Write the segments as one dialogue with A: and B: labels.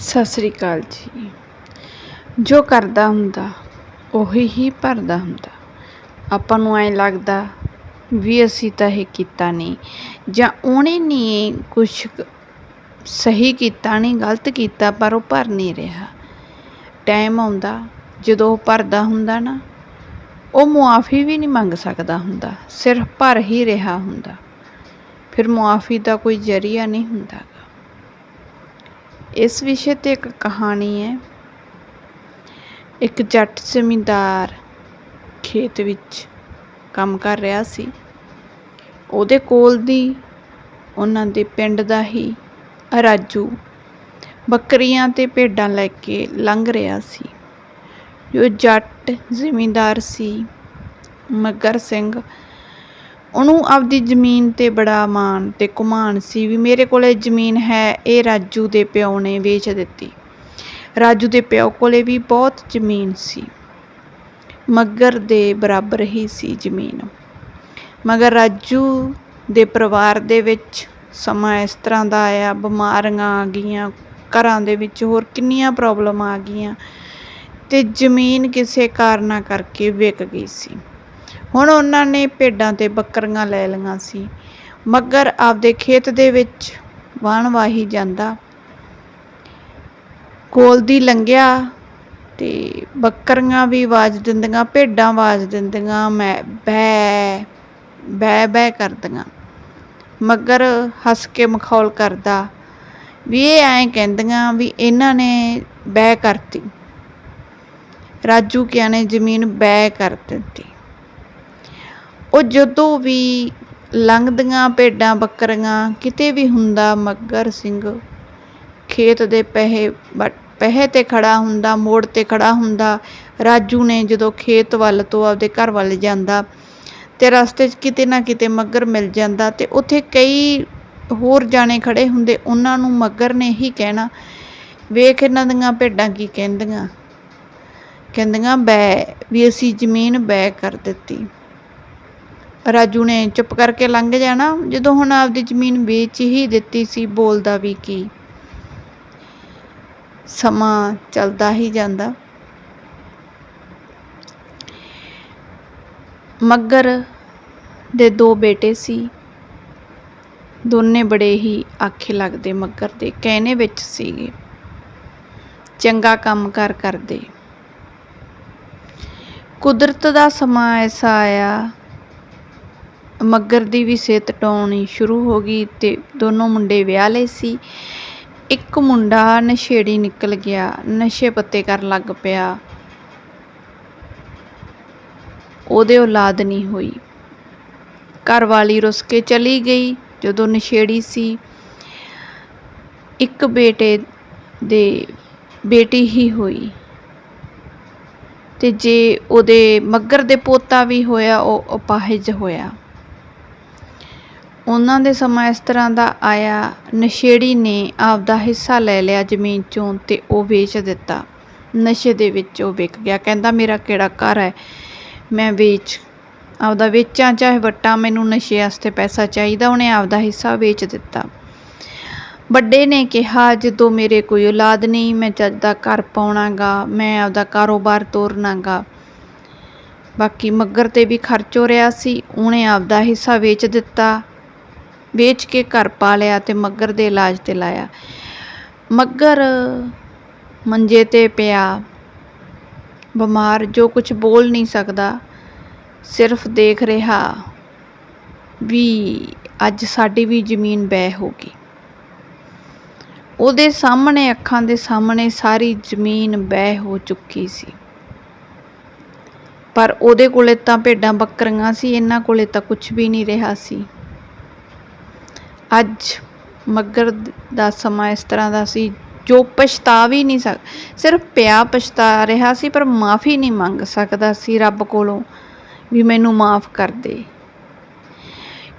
A: ਸਤਿ ਸ੍ਰੀ ਅਕਾਲ ਜੀ। ਜੋ ਕਰਦਾ ਹੁੰਦਾ, ਉਹੀ ਹੀ ਭਰਦਾ ਹੁੰਦਾ। ਆਪਾਂ ਨੂੰ ਐਂ ਲੱਗਦਾ ਵੀ ਅਸੀਂ ਤਾਂ ਇਹ ਕੀਤਾ ਨਹੀਂ, ਜਾਂ ਉਹਨੇ ਨਹੀਂ ਕੁਛ ਸਹੀ ਕੀਤਾ ਨਹੀਂ, ਗਲਤ ਕੀਤਾ, ਪਰ ਉਹ ਭਰ ਨਹੀਂ ਰਿਹਾ। ਟਾਈਮ ਆਉਂਦਾ, ਜਦੋਂ ਉਹ ਭਰਦਾ ਹੁੰਦਾ ਨਾ, ਉਹ ਮੁਆਫੀ ਵੀ ਨਹੀਂ ਮੰਗ ਸਕਦਾ ਹੁੰਦਾ, ਸਿਰਫ ਭਰ ਹੀ ਰਿਹਾ ਹੁੰਦਾ। ਫਿਰ ਮੁਆਫੀ ਦਾ ਕੋਈ ਜ਼ਰੀਆ ਨਹੀਂ ਹੁੰਦਾ। ਗਾ। ਇਸ ਵਿਸ਼ੇ ਤੇ ਇੱਕ ਕਹਾਣੀ ਹੈ। ਇੱਕ ਜੱਟ ਜ਼ਮੀਂਦਾਰ ਖੇਤ ਵਿੱਚ ਕੰਮ ਕਰ ਰਿਹਾ ਸੀ। ਉਹਦੇ ਕੋਲ ਦੀ ਉਹਨਾਂ ਦੇ ਪਿੰਡ ਦਾ ਹੀ ਰਾਜੂ ਬੱਕਰੀਆਂ ਤੇ ਭੇਡਾਂ ਲੈ ਕੇ ਲੰਘ ਰਿਹਾ ਸੀ। ਜੋ ਜੱਟ ਜ਼ਿਮੀਂਦਾਰ ਸੀ ਮੱਗਰ ਸਿੰਘ ਉਹਨੂੰ ਆਪਦੀ ਜ਼ਮੀਨ ਤੇ ਬੜਾ ਮਾਣ ਅਤੇ ਘੁਮਾਣ ਸੀ ਵੀ ਮੇਰੇ ਕੋਲ ਜ਼ਮੀਨ ਹੈ, ਇਹ ਰਾਜੂ ਦੇ ਪਿਓ ਨੇ ਵੇਚ ਦਿੱਤੀ। ਰਾਜੂ ਦੇ ਪਿਓ ਕੋਲ ਵੀ ਬਹੁਤ ਜ਼ਮੀਨ ਸੀ। ਮੱਗਰ ਦੇ ਬਰਾਬਰ ਹੀ ਸੀ ਜ਼ਮੀਨ। ਮਗਰ ਰਾਜੂ ਦੇ ਪਰਿਵਾਰ ਦੇ ਵਿੱਚ ਸਮਾਂ ਇਸ ਤਰ੍ਹਾਂ ਦਾ ਆਇਆ, ਬਿਮਾਰੀਆਂ ਆ ਗਈਆਂ, ਘਰਾਂ ਦੇ ਵਿੱਚ ਹੋਰ ਕਿੰਨੀਆਂ ਪ੍ਰੋਬਲਮ ਆ ਗਈਆਂ ਅਤੇ ਜ਼ਮੀਨ ਕਿਸੇ ਕਾਰਨਾਂ ਕਰਕੇ ਵਿਕ ਗਈ ਸੀ। ਹੁਣ ਉਹਨਾਂ ਨੇ ਭੇਡਾਂ ਤੇ ਬੱਕਰੀਆਂ ਲੈ ਲਈਆਂ ਸੀ। ਮੱਗਰ ਆਪਦੇ ਖੇਤ ਦੇ ਵਿੱਚ ਵਾਹਣ ਵਾਹੀ ਜਾਂਦਾ। ਕੋਲ ਦੀ ਲੰਘਿਆ ਤੇ ਬੱਕਰੀਆਂ ਵੀ ਆਵਾਜ਼ ਦਿੰਦੀਆਂ, ਭੇਡਾਂ ਆਵਾਜ਼ ਦਿੰਦੀਆਂ, ਮੈਂ ਬੈ ਬੈ ਬੈ ਕਰਦੀਆਂ। ਮੱਗਰ ਹੱਸ ਕੇ ਮਖੌਲ ਕਰਦਾ, ਵੀ ਇਹ ਐਂ ਕਹਿੰਦੀਆਂ ਵੀ ਇਹਨਾਂ ਨੇ ਬੈ ਕਰਤੀ। ਰਾਜੂ ਕਿਆ ਨੇ ਜ਼ਮੀਨ ਬੈ ਕਰ ਦਿੱਤੀ। ਉਹ ਜਦੋਂ ਵੀ ਲੰਘਦੀਆਂ ਭੇਡਾਂ ਬੱਕਰੀਆਂ, ਕਿਤੇ ਵੀ ਹੁੰਦਾ ਮੱਗਰ ਸਿੰਘ, ਖੇਤ ਦੇ ਪਹਿੇ ਬ- ਪਹਿੇ ਤੇ ਖੜਾ ਹੁੰਦਾ, ਮੋੜ ਤੇ ਖੜਾ ਹੁੰਦਾ, ਰਾਜੂ ਨੇ ਜਦੋਂ ਖੇਤ ਵੱਲ ਤੋਂ ਆਪਦੇ ਘਰ ਵੱਲ ਜਾਂਦਾ ਤੇ ਰਸਤੇ 'ਚ ਕਿਤੇ ਨਾ ਕਿਤੇ ਮੱਗਰ ਮਿਲ ਜਾਂਦਾ ਤੇ ਉੱਥੇ ਕਈ ਹੋਰ ਜਾਣੇ ਖੜੇ ਹੁੰਦੇ, ਉਹਨਾਂ ਨੂੰ ਮੱਗਰ ਨੇ ਹੀ ਕਹਿਣਾ, ਵੇਖ ਇਹਨਾਂ ਦੀਆਂ ਭੇਡਾਂ ਕੀ ਕਹਿੰਦੀਆਂ। ਕਹਿੰਦੀਆਂ, ਬੈ, ਵੀ ਅਸੀਂ ਜ਼ਮੀਨ ਬੈ ਕਰ ਦਿੱਤੀ। ਰਾਜੂ ਨੇ ਚੁੱਪ ਕਰਕੇ ਲੰਘ ਜਾਣਾ, ਜਦੋਂ ਹੁਣ ਆਪਦੀ ਜ਼ਮੀਨ ਵੇਚ ਹੀ ਦਿੱਤੀ ਸੀ, ਬੋਲਦਾ ਵੀ ਕੀ। ਸਮਾਂ ਚੱਲਦਾ ਹੀ ਜਾਂਦਾ। ਮੱਗਰ ਦੇ ਦੋ ਬੇਟੇ ਸੀ। ਦੋਨੇ ਬੜੇ ਹੀ ਆਖੇ ਲੱਗਦੇ ਮੱਗਰ ਦੇ, ਕਹਿਣੇ ਵਿੱਚ ਸੀਗੇ। ਚੰਗਾ ਕੰਮ ਕਰ ਕਰਦੇ। ਕੁਦਰਤ ਦਾ ਸਮਾਂ ਐਸਾ ਆਇਆ ਮੱਗਰ ਦੀ ਵੀ ਸਿਹਤ ਟਾਉਣੀ ਸ਼ੁਰੂ ਹੋ ਗਈ ਅਤੇ ਦੋਨੋਂ ਮੁੰਡੇ ਵਿਆਹ ਲਏ ਸੀ। ਇੱਕ ਮੁੰਡਾ ਨਸ਼ੇੜੀ ਨਿਕਲ ਗਿਆ, ਨਸ਼ੇ ਪੱਤੇ ਕਰਨ ਲੱਗ ਪਿਆ। ਉਹਦੇ ਔਲਾਦ ਨਹੀਂ ਹੋਈ। ਘਰ ਵਾਲੀ ਰੁੱਸ ਕੇ ਚਲੀ ਗਈ ਜਦੋਂ ਨਸ਼ੇੜੀ ਸੀ। ਇੱਕ ਬੇਟੇ ਦੇ ਬੇਟੀ ਹੀ ਹੋਈ। ਤੇ ਜੇ ਉਹਦੇ ਮੱਗਰ ਦੇ ਪੋਤਾ ਵੀ ਹੋਇਆ, ਉਹ ਅਪਾਹਿਜ ਹੋਇਆ। ਉਹਨਾਂ ਦੇ ਸਮਾਂ ਇਸ ਤਰ੍ਹਾਂ ਦਾ ਆਇਆ, ਨਸ਼ੇੜੀ ਨੇ ਆਪਦਾ ਹਿੱਸਾ ਲੈ ਲਿਆ ਜ਼ਮੀਨ ਚੋਂ ਅਤੇ ਉਹ ਵੇਚ ਦਿੱਤਾ। ਨਸ਼ੇ ਦੇ ਵਿੱਚ ਉਹ ਵਿਕ ਗਿਆ। ਕਹਿੰਦਾ, ਮੇਰਾ ਕਿਹੜਾ ਘਰ ਹੈ? ਮੈਂ ਵੇਚ, ਆਪਦਾ ਵੇਚਾਂ, ਚਾਹੇ ਵੱਟਾਂ, ਮੈਨੂੰ ਨਸ਼ੇ ਵਾਸਤੇ ਪੈਸਾ ਚਾਹੀਦਾ। ਉਹਨੇ ਆਪਦਾ ਹਿੱਸਾ ਵੇਚ ਦਿੱਤਾ। ਵੱਡੇ ਨੇ ਕਿਹਾ, ਜਦੋਂ ਮੇਰੇ ਕੋਈ ਔਲਾਦ ਨਹੀਂ, ਮੈਂ ਚੱਜ ਦਾ ਘਰ ਪਾਉਣਾਗਾ, ਮੈਂ ਆਪਦਾ ਕਾਰੋਬਾਰ ਤੋਰਨਾਗਾ। ਬਾਕੀ ਮੱਗਰ ਤੇ ਵੀ ਖਰਚ ਹੋ ਰਿਹਾ ਸੀ। ਉਹਨੇ ਆਪਦਾ ਹਿੱਸਾ ਵੇਚ ਦਿੱਤਾ। ਵੇਚ ਕੇ ਘਰ ਪਾ ਲਿਆ ਤੇ ਮੱਗਰ ਦੇ ਇਲਾਜ ਤੇ ਲਾਇਆ। ਮੱਗਰ ਮੰਜੇ ਤੇ ਪਿਆ। ਬਿਮਾਰ, ਜੋ ਕੁਝ ਬੋਲ ਨਹੀਂ ਸਕਦਾ, ਸਿਰਫ ਦੇਖ ਰਿਹਾ ਵੀ ਅੱਜ ਸਾਡੀ ਵੀ ਜ਼ਮੀਨ ਬੈ ਹੋ ਗਈ। ਉਹਦੇ ਸਾਹਮਣੇ, ਅੱਖਾਂ ਦੇ ਸਾਹਮਣੇ ਸਾਰੀ ਜ਼ਮੀਨ ਬਹਿ ਹੋ ਚੁੱਕੀ ਸੀ। ਪਰ ਉਹਦੇ ਕੋਲੇ ਤਾਂ ਭੇਡਾਂ ਬੱਕਰੀਆਂ ਸੀ, ਇਹਨਾਂ ਕੋਲੇ ਤਾਂ ਕੁਝ ਵੀ ਨਹੀਂ ਰਿਹਾ ਸੀ। ਅੱਜ ਮੱਗਰ ਦਾ ਸਮਾਂ ਇਸ ਤਰ੍ਹਾਂ ਦਾ ਸੀ ਜੋ ਪਛਤਾ ਵੀ ਨਹੀਂ ਸਕ, ਸਿਰਫ ਪਿਆ ਪਛਤਾ ਰਿਹਾ ਸੀ, ਪਰ ਮਾਫੀ ਨਹੀਂ ਮੰਗ ਸਕਦਾ ਸੀ ਰੱਬ ਕੋਲੋਂ ਵੀ ਮੈਨੂੰ ਮਾਫ ਕਰ ਦੇ।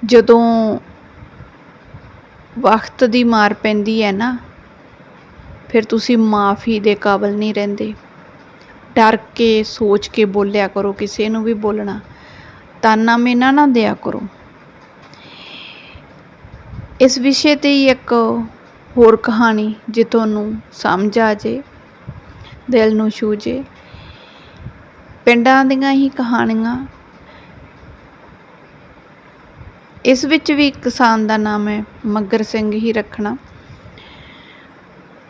A: ਜਦੋਂ ਵਕਤ ਦੀ ਮਾਰ ਪੈਂਦੀ ਹੈ ਨਾ, ਫਿਰ ਤੁਸੀਂ ਮਾਫੀ ਦੇ ਕਾਬਲ ਨਹੀਂ ਰਹਿੰਦੇ। ਡਰ ਕੇ ਸੋਚ ਕੇ ਬੋਲਿਆ ਕਰੋ, ਕਿਸੇ ਨੂੰ ਵੀ ਬੋਲਣਾ। ਤਾਨਾ ਮੇਨਾ ਨਾ ਦਿਆ ਕਰੋ। ਇਸ ਵਿਸ਼ੇ ਤੇ ਹੀ ਇੱਕ ਹੋਰ ਕਹਾਣੀ ਜੇ ਤੁਹਾਨੂੰ ਸਮਝ ਆ ਜੇ, ਦਿਲ ਨੂੰ ਛੂਹ ਜੇ। ਪਿੰਡਾਂ ਦੀਆਂ ਹੀ ਕਹਾਣੀਆਂ। ਇਸ ਵਿੱਚ ਵੀ ਕਿਸਾਨ ਦਾ ਨਾਮ ਹੈ ਮੱਗਰ ਸਿੰਘ ਹੀ ਰੱਖਣਾ।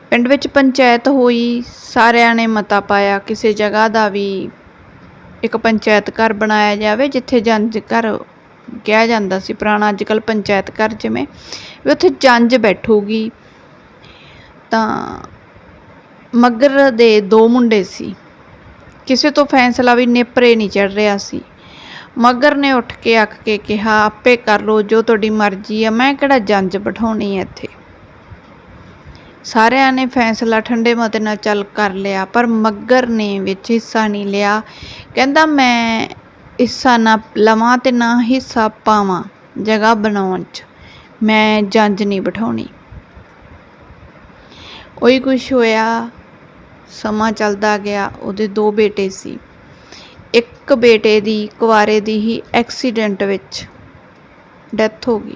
A: ਪਿੰਡ ਵਿੱਚ ਪੰਚਾਇਤ ਹੋਈ, ਸਾਰਿਆਂ ਨੇ ਮਤਾ ਪਾਇਆ ਕਿਸੇ ਜਗ੍ਹਾ ਦਾ ਵੀ ਇੱਕ ਪੰਚਾਇਤ ਘਰ ਬਣਾਇਆ ਜਾਵੇ, ਜਿੱਥੇ ਜੰਜ ਘਰ ਕਿਹਾ ਜਾਂਦਾ ਸੀ, ਪੁਰਾਣਾ ਅੱਜ ਕੱਲ੍ਹ ਪੰਚਾਇਤ ਘਰ ਜਿਵੇਂ, ਵੀ ਉੱਥੇ ਜੰਜ ਬੈਠੂਗੀ। ਤਾਂ ਮਗਰ ਦੇ ਦੋ ਮੁੰਡੇ ਸੀ। ਕਿਸੇ ਤੋਂ ਫੈਸਲਾ ਵੀ ਨੇਪਰੇ ਨਹੀਂ ਚੜ ਰਿਹਾ ਸੀ। ਮਗਰ ਨੇ ਉੱਠ ਕੇ ਅੱਕ ਕੇ ਕਿਹਾ, ਆਪੇ ਕਰ ਲੋ ਜੋ ਤੁਹਾਡੀ ਮਰਜ਼ੀ ਆ, ਮੈਂ ਕਿਹੜਾ ਜੰਜ ਬਿਠਾਉਣੀ ਐ ਇੱਥੇ? ਸਾਰਿਆਂ ਨੇ ਫੈਸਲਾ ਠੰਡੇ ਮਤੇ ਨਾਲ ਚੱਲ ਕਰ ਲਿਆ, ਪਰ ਮੱਗਰ ਨੇ ਵਿੱਚ ਹਿੱਸਾ ਨਹੀਂ ਲਿਆ। ਕਹਿੰਦਾ, ਮੈਂ ਹਿੱਸਾ ਨਾ ਲਵਾਂ ਤੇ ਨਾ ਹਿੱਸਾ ਪਾਵਾਂ, ਜਗ੍ਹਾ ਬਣਾਉਣ 'ਚ। ਮੈਂ ਜੰਜ ਨਹੀਂ ਬਿਠਾਉਣੀ। ਉਹੀ ਕੁਛ ਹੋਇਆ, ਸਮਾਂ ਚੱਲਦਾ ਗਿਆ, ਉਹਦੇ ਦੋ ਬੇਟੇ ਸੀ। ਇੱਕ ਬੇਟੇ ਦੀ ਕੁਵਾਰੇ ਦੀ ਹੀ ਐਕਸੀਡੈਂਟ ਵਿੱਚ ਡੈਥ ਹੋ ਗਈ।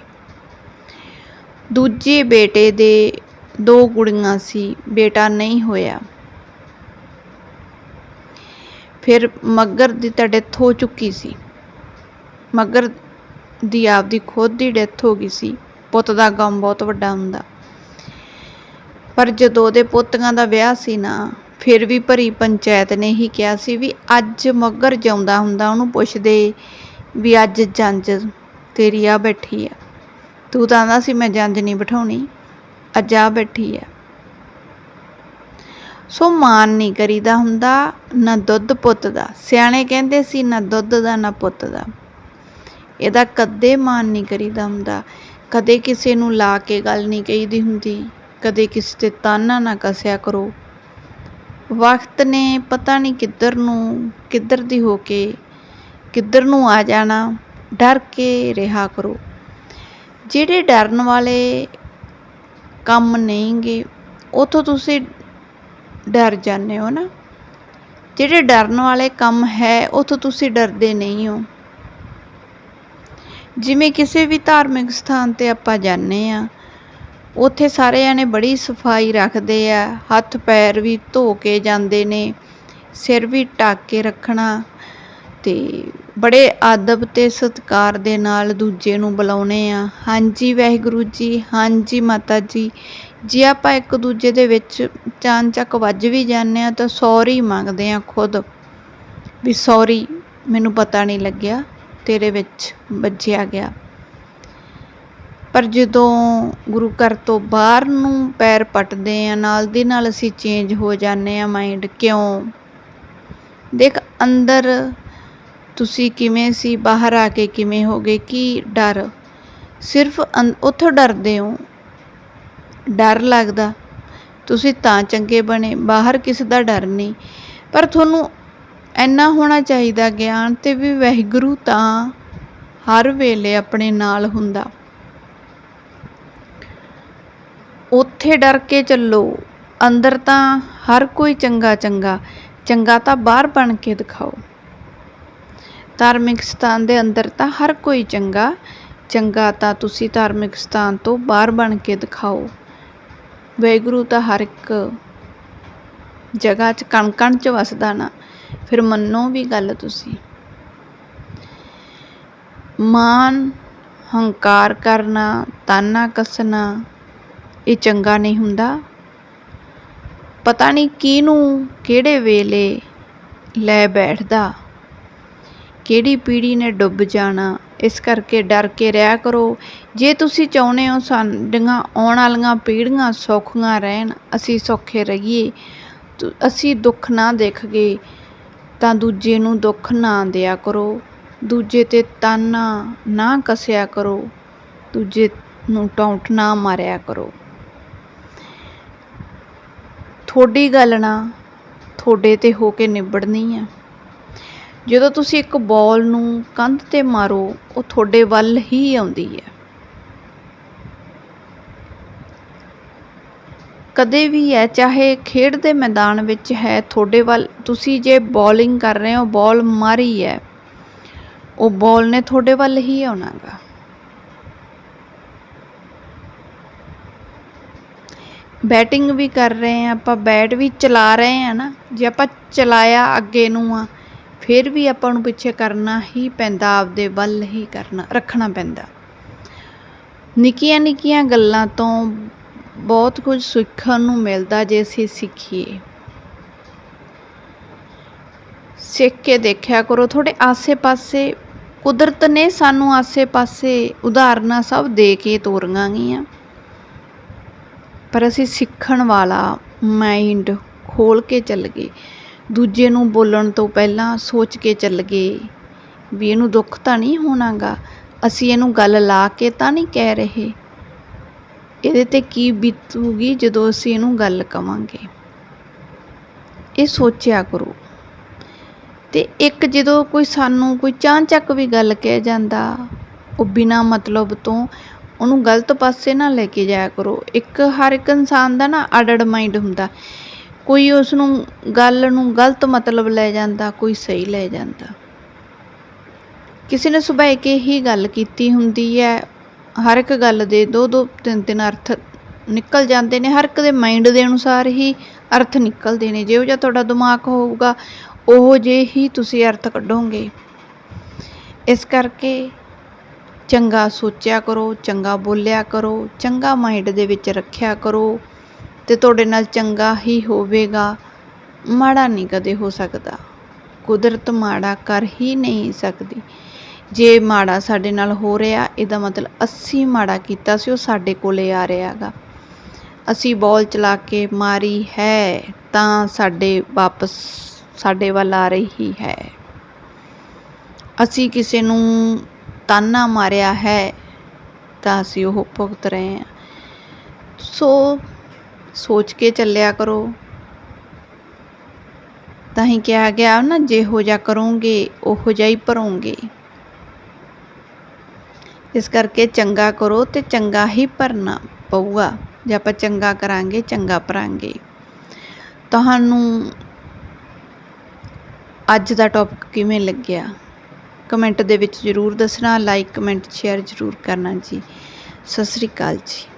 A: ਦੂਜੇ ਬੇਟੇ ਦੇ ਦੋ ਕੁੜੀਆਂ ਸੀ, ਬੇਟਾ ਨਹੀਂ ਹੋਇਆ। ਫਿਰ ਮੱਗਰ ਦੀ ਤਾਂ ਡੈਥ ਹੋ ਚੁੱਕੀ ਸੀ। ਮੱਗਰ ਦੀ ਆਪਦੀ ਖੁਦ ਦੀ ਡੈਥ ਹੋ ਗਈ ਸੀ। ਪੁੱਤ ਦਾ ਗਮ ਬਹੁਤ ਵੱਡਾ ਹੁੰਦਾ। ਪਰ ਜਦੋਂ ਉਹਦੇ ਪੋਤੀਆਂ ਦਾ ਵਿਆਹ ਸੀ ਨਾ, ਫਿਰ ਵੀ ਭਰੀ ਪੰਚਾਇਤ ਨੇ ਹੀ ਕਿਹਾ ਸੀ ਵੀ ਅੱਜ ਮੱਗਰ ਜਿਉਂਦਾ ਹੁੰਦਾ, ਉਹਨੂੰ ਪੁੱਛਦੇ ਵੀ ਅੱਜ ਜੰਜ ਤੇਰੀ ਆ ਬੈਠੀ ਆ। ਤੂੰ ਤਾਂ ਆਂਦਾ ਸੀ, ਮੈਂ ਜੰਜ ਨਹੀਂ ਬਿਠਾਉਣੀ, ਅੱਜ ਆ ਬੈਠੀ ਆ। ਸੋ ਮਾਨ ਨਹੀਂ ਕਰੀਦਾ ਹੁੰਦਾ, ਨਾ ਦੁੱਧ ਪੁੱਤ ਦਾ ਸਿਆਣੇ ਕਹਿੰਦੇ ਸੀ, ਨਾ ਦੁੱਧ ਦਾ, ਨਾ ਪੁੱਤ ਦਾ। ਇਹਦਾ ਕਦੇ ਮਾਨ ਨਹੀਂ ਕਰੀਦਾ ਹੁੰਦਾ। ਕਦੇ ਕਿਸੇ ਨੂੰ ਲਾ ਕੇ ਗੱਲ ਨਹੀਂ ਕਹੀਦੀ ਹੁੰਦੀ। ਕਦੇ ਕਿਸੇ ਤੇ ਤਾਨਾ ਨਾ ਕਸਿਆ ਕਰੋ। ਵਕਤ ਨੇ ਪਤਾ ਨਹੀਂ ਕਿੱਧਰ ਨੂੰ, ਕਿੱਧਰ ਦੀ ਹੋ ਕੇ, ਕਿੱਧਰ ਨੂੰ ਆ ਜਾਣਾ, ਡਰ ਕੇ ਰਿਹਾ ਕਰੋ। ਜਿਹੜੇ ਡਰਨ ਵਾਲੇ ਕੰਮ ਨਹੀਂਗੇ ਉਥੋਂ ਤੁਸੀਂ ਡਰ ਜਾਂਦੇ ਹੋ ਨਾ। ਜਿਹੜੇ ਡਰਨ ਵਾਲੇ ਕੰਮ ਹੈ, ਉਥੋਂ ਤੁਸੀਂ ਡਰਦੇ ਨਹੀਂ ਹੋ। ਜਿਵੇਂ ਕਿਸੇ ਵੀ ਧਾਰਮਿਕ ਸਥਾਨ ਤੇ ਆਪਾਂ ਜਾਂਦੇ ਆ ਉੱਥੇ ਸਾਰੇ ਜਾਣੇ ਬੜੀ ਸਫ਼ਾਈ ਰੱਖਦੇ ਆ, ਹੱਥ ਪੈਰ ਵੀ ਧੋ ਕੇ ਜਾਂਦੇ ਨੇ, ਸਿਰ ਵੀ ਢੱਕ ਕੇ ਰੱਖਣਾ ਤੇ ਬੜੇ ਆਦਬ ਤੇ ਸਤਿਕਾਰ ਦੇ ਨਾਲ ਦੂਜੇ ਨੂੰ ਬੁਲਾਉਣੇ ਆ ਹਾਂਜੀ ਵਾਹਿਗੁਰੂ ਜੀ, ਹਾਂਜੀ ਮਾਤਾ ਜੀ ਜੇ ਆਪਾਂ ਇੱਕ ਦੂਜੇ ਦੇ ਵਿੱਚ ਚਾਨ ਚੱਕ ਵੱਜ ਵੀ ਜਾਂਦੇ ਆ ਤਾਂ ਸੌਰੀ ਮੰਗਦੇ ਆ ਖੁਦ ਵੀ ਸੌਰੀ ਮੈਨੂੰ ਪਤਾ ਨਹੀਂ ਲੱਗਿਆ, ਤੇਰੇ ਵਿੱਚ ਵੱਜਿਆ ਗਿਆ। ਪਰ ਜਦੋਂ ਗੁਰੂ ਘਰ ਤੋਂ ਬਾਹਰ ਨੂੰ ਪੈਰ ਪਟਦੇ ਆ ਨਾਲ ਦੀ ਨਾਲ ਅਸੀਂ ਚੇਂਜ ਹੋ ਜਾਂਦੇ ਆ ਮਾਈਂਡ ਕਿਉਂ? ਦੇਖ, ਅੰਦਰ ਤੁਸੀਂ ਕਿਵੇਂ ਸੀ, ਬਾਹਰ ਆ ਕੇ ਕਿਵੇਂ ਹੋ ਗਏ ਕੀ ਡਰ? ਸਿਰਫ ਉੱਥੋਂ ਡਰਦੇ ਹੋ ਡਰ ਲੱਗਦਾ। ਤੁਸੀਂ ਤਾਂ ਚੰਗੇ ਬਣੇ, ਬਾਹਰ ਕਿਸੇ ਦਾ ਡਰ ਨਹੀਂ। ਪਰ ਤੁਹਾਨੂੰ ਇੰਨਾ ਹੋਣਾ ਚਾਹੀਦਾ, ਗਿਆਨ ਤੇ ਵੀ ਵਾਹਿਗੁਰੂ ਤਾਂ ਹਰ ਵੇਲੇ ਆਪਣੇ ਨਾਲ ਹੁੰਦਾ। ਉੱਥੇ ਡਰ ਕੇ ਚੱਲੋ। ਅੰਦਰ ਤਾਂ ਹਰ ਕੋਈ ਚੰਗਾ ਚੰਗਾ ਚੰਗਾ ਤਾਂ ਬਾਹਰ ਬਣ ਕੇ ਦਿਖਾਓ। ਧਾਰਮਿਕ ਸਥਾਨ ਦੇ ਅੰਦਰ ਤਾਂ ਹਰ ਕੋਈ ਚੰਗਾ ਚੰਗਾ ਤਾਂ ਤੁਸੀਂ ਧਾਰਮਿਕ ਸਥਾਨ ਤੋਂ ਬਾਹਰ ਬਣ ਕੇ ਦਿਖਾਓ। ਵਾਹਿਗੁਰੂ ਤਾਂ ਹਰ ਇੱਕ ਜਗ੍ਹਾ 'ਚ ਕਣ ਕਣ 'ਚ ਵਸਦਾ ਨਾ। ਫਿਰ ਮੰਨੋ ਵੀ ਗੱਲ ਤੁਸੀਂ। ਮਾਨ ਹੰਕਾਰ ਕਰਨਾ, ਤਾਨਾ ਕੱਸਣਾ, ਇਹ ਚੰਗਾ ਨਹੀਂ ਹੁੰਦਾ। ਪਤਾ ਨਹੀਂ ਕਿਹਨੂੰ ਕਿਹੜੇ ਵੇਲੇ ਲੈ ਬੈਠਦਾ। ਕਿਹੜੀ ਪੀੜ੍ਹੀ ਨੇ ਡੁੱਬ ਜਾਣਾ? ਇਸ ਕਰਕੇ ਡਰ ਕੇ ਰਿਹਾ ਕਰੋ। ਜੇ ਤੁਸੀਂ ਚਾਹੁੰਦੇ ਹੋ ਸਾਡੀਆਂ ਆਉਣ ਵਾਲੀਆਂ ਪੀੜ੍ਹੀਆਂ ਸੌਖੀਆਂ ਰਹਿਣ, ਅਸੀਂ ਸੌਖੇ ਰਹੀਏ। ਅਸੀਂ ਦੁੱਖ ਨਾ ਦੇਖ ਗਏ ਤਾਂ ਦੂਜੇ ਨੂੰ ਦੁੱਖ ਨਾ ਦਿਆ ਕਰੋ। ਦੂਜੇ ਤੇ ਤਾਨਾ ਨਾ ਕਸਿਆ ਕਰੋ। ਦੂਜੇ ਨੂੰ ਟੌਂਟ ਨਾ ਮਾਰਿਆ ਕਰੋ। ਤੁਹਾਡੀ ਗੱਲ ਨਾ ਤੁਹਾਡੇ ਤੇ ਹੋ ਕੇ ਨਿਬੜਨੀ ਆ। ਜਦੋਂ ਤੁਸੀਂ ਇੱਕ ਬਾਲ ਨੂੰ ਕੰਧ ਤੇ ਮਾਰੋ, ਉਹ ਤੁਹਾਡੇ ਵੱਲ ਹੀ ਆਉਂਦੀ ਹੈ। ਕਦੇ ਵੀ ਹੈ, ਚਾਹੇ ਖੇਡ ਦੇ ਮੈਦਾਨ ਵਿੱਚ ਹੈ, ਤੁਹਾਡੇ ਵੱਲ ਤੁਸੀਂ ਜੇ ਬੋਲਿੰਗ ਕਰ ਰਹੇ ਹੋ, ਬਾਲ ਮਾਰੀ ਹੈ, ਉਹ ਬਾਲ ਨੇ ਤੁਹਾਡੇ ਵੱਲ ਹੀ ਆਉਣਾਗਾ। ਬੈਟਿੰਗ ਵੀ ਕਰ ਰਹੇ ਆ ਆਪਾਂ ਬੈਟ ਵੀ ਚਲਾ ਰਹੇ ਆ ਨਾ, ਜੇ ਆਪਾਂ ਚਲਾਇਆ ਅੱਗੇ ਨੂੰ ਆ ਫਿਰ ਵੀ ਆਪਾਂ ਨੂੰ ਪਿੱਛੇ ਕਰਨਾ ਹੀ ਪੈਂਦਾ, ਆਪਦੇ ਵੱਲ ਹੀ ਕਰਨਾ, ਰੱਖਣਾ ਪੈਂਦਾ। ਨਿੱਕੀਆਂ ਨਿੱਕੀਆਂ ਗੱਲਾਂ ਤੋਂ ਬਹੁਤ ਕੁਝ ਸਿੱਖਣ ਨੂੰ ਮਿਲਦਾ ਜੇ ਅਸੀਂ ਸਿੱਖੀਏ। ਸਿੱਖ ਕੇ ਦੇਖਿਆ ਕਰੋ, ਤੁਹਾਡੇ ਆਸੇ-ਪਾਸੇ ਕੁਦਰਤ ਨੇ ਸਾਨੂੰ ਆਸੇ-ਪਾਸੇ ਉਦਾਹਰਨਾਂ ਸਭ ਦੇ ਕੇ ਤੋਰੀਆਂ ਗਈਆਂ। ਪਰ ਅਸੀਂ ਸਿੱਖਣ ਵਾਲਾ ਮਾਈਂਡ ਖੋਲ ਕੇ ਚੱਲ ਗਏ। ਦੂਜੇ ਨੂੰ ਬੋਲਣ ਤੋਂ ਪਹਿਲਾਂ ਸੋਚ ਕੇ ਚੱਲ ਗਏ ਵੀ ਇਹਨੂੰ ਦੁੱਖ ਤਾਂ ਨਹੀਂ ਹੋਣਾ ਗਾ ਅਸੀਂ ਇਹਨੂੰ ਗੱਲ ਲਾ ਕੇ ਤਾਂ ਨਹੀਂ ਕਹਿ ਰਹੇ। ਇਹਦੇ ਤੇ ਕੀ ਬੀਤੂਗੀ ਜਦੋਂ ਅਸੀਂ ਇਹਨੂੰ ਗੱਲ ਕਵਾਂਗੇ? ਇਹ ਸੋਚਿਆ ਕਰੋ। ਤੇ ਇੱਕ ਜਦੋਂ ਕੋਈ ਸਾਨੂੰ ਕੋਈ ਚਾਂਚੱਕ ਵੀ ਗੱਲ ਕਹਿ ਜਾਂਦਾ, ਉਹ ਬਿਨਾ ਮਤਲਬ ਤੋਂ ਉਹਨੂੰ ਗਲਤ ਪਾਸੇ ਨਾ ਲੈ ਕੇ ਜਾਇਆ ਕਰੋ। ਇੱਕ ਹਰ ਇੱਕ ਇਨਸਾਨ ਦਾ ਨਾ ਅਡਡ ਮਾਈਂਡ ਹੁੰਦਾ। ਕੋਈ ਉਸ ਨੂੰ ਗੱਲ ਨੂੰ ਗਲਤ ਮਤਲਬ ਲੈ ਜਾਂਦਾ, ਕੋਈ ਸਹੀ ਲੈ ਜਾਂਦਾ। ਕਿਸੇ ਨੇ ਸੁਭਾਏ ਕੇ ਹੀ ਗੱਲ ਕੀਤੀ ਹੁੰਦੀ ਹੈ, ਹਰ ਇੱਕ ਗੱਲ ਦੇ ਦੋ ਦੋ ਤਿੰਨ ਤਿੰਨ ਅਰਥ ਨਿਕਲ ਜਾਂਦੇ ਨੇ, ਹਰ ਇੱਕ ਦੇ ਮਾਈਂਡ ਦੇ ਅਨੁਸਾਰ ਹੀ ਅਰਥ ਨਿਕਲਦੇ ਨੇ। ਜਿਹੋ ਜਿਹਾ ਤੁਹਾਡਾ ਦਿਮਾਗ ਹੋਊਗਾ, ਉਹੋ ਜਿਹੇ ਹੀ ਤੁਸੀਂ ਅਰਥ ਕੱਢੋਗੇ। ਇਸ ਕਰਕੇ ਚੰਗਾ ਸੋਚਿਆ ਕਰੋ, ਚੰਗਾ ਬੋਲਿਆ ਕਰੋ, ਚੰਗਾ ਮਾਈਂਡ ਦੇ ਵਿੱਚ ਰੱਖਿਆ ਕਰੋ। ਅਤੇ ਤੁਹਾਡੇ ਨਾਲ ਚੰਗਾ ਹੀ ਹੋਵੇਗਾ। ਮਾੜਾ ਨਹੀਂ ਕਦੇ ਹੋ ਸਕਦਾ। ਕੁਦਰਤ ਮਾੜਾ ਕਰ ਹੀ ਨਹੀਂ ਸਕਦੀ। ਜੇ ਮਾੜਾ ਸਾਡੇ ਨਾਲ ਹੋ ਰਿਹਾ, ਇਹਦਾ ਮਤਲਬ ਅਸੀਂ ਮਾੜਾ ਕੀਤਾ ਸੀ, ਉਹ ਸਾਡੇ ਕੋਲੇ ਆ ਰਿਹਾਗਾ। ਅਸੀਂ ਬੋਲ ਚਲਾ ਕੇ ਮਾਰੀ ਹੈ, ਤਾਂ ਸਾਡੇ ਵਾਪਸ, ਸਾਡੇ ਵੱਲ ਆ ਰਹੀ ਹੈ। ਅਸੀਂ ਕਿਸੇ ਨੂੰ ਤਾਨਾ ਮਾਰਿਆ ਹੈ, ਤਾਂ ਅਸੀਂ ਉਹ ਭੁਗਤ ਰਹੇ ਹਾਂ। ਸੋ ਸੋਚ ਕੇ ਚੱਲਿਆ ਕਰੋ। ਤਾਂ ਹੀ ਕਿਹਾ ਗਿਆ, ਨਾ ਜਿਹੋ ਜਿਹਾ ਕਰੋਗੇ, ਉਹੋ ਜਿਹਾ ਹੀ ਭਰੋਗੇ। ਇਸ ਕਰਕੇ ਚੰਗਾ ਕਰੋ ਤੇ ਚੰਗਾ ਹੀ ਭਰਨਾ ਪਊਗਾ। ਜੇ ਆਪਾਂ ਚੰਗਾ ਕਰਾਂਗੇ, ਚੰਗਾ ਭਰਾਂਗੇ। ਤੁਹਾਨੂੰ ਅੱਜ ਦਾ ਟੌਪਿਕ ਕਿਵੇਂ ਲੱਗਿਆ? ਕਮੈਂਟ ਦੇ ਵਿੱਚ ਜ਼ਰੂਰ ਦੱਸਣਾ ਲਾਈਕ ਕਮੈਂਟ ਸ਼ੇਅਰ ਜ਼ਰੂਰ ਕਰਨਾ ਜੀ। ਸਤਿ ਸ੍ਰੀ ਅਕਾਲ ਜੀ।